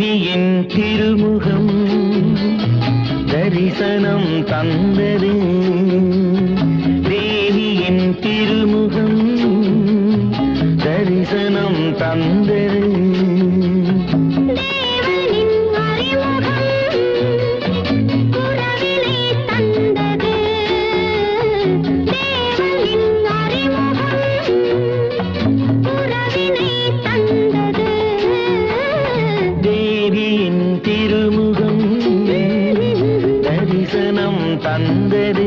தேவியின் திருமுகம் தரிசனம் தந்தது. தேவியின் திருமுகம் தரிசனம் தந்தது. தந்தது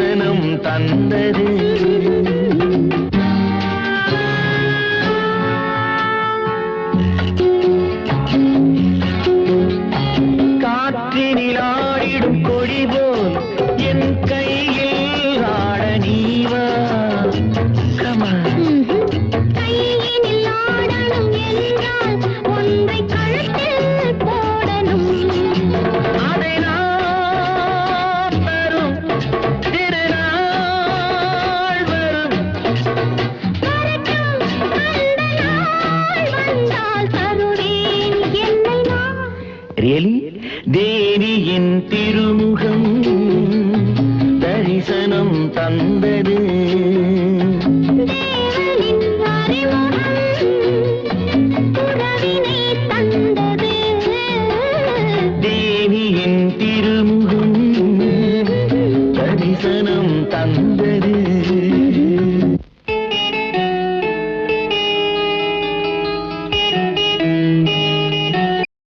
தரிசனம் தந்தது. எலி தேவியின் திருமுகம் தரிசனம் தந்தது. தேவியின் திருமுகம் தரிசனம் தந்தது.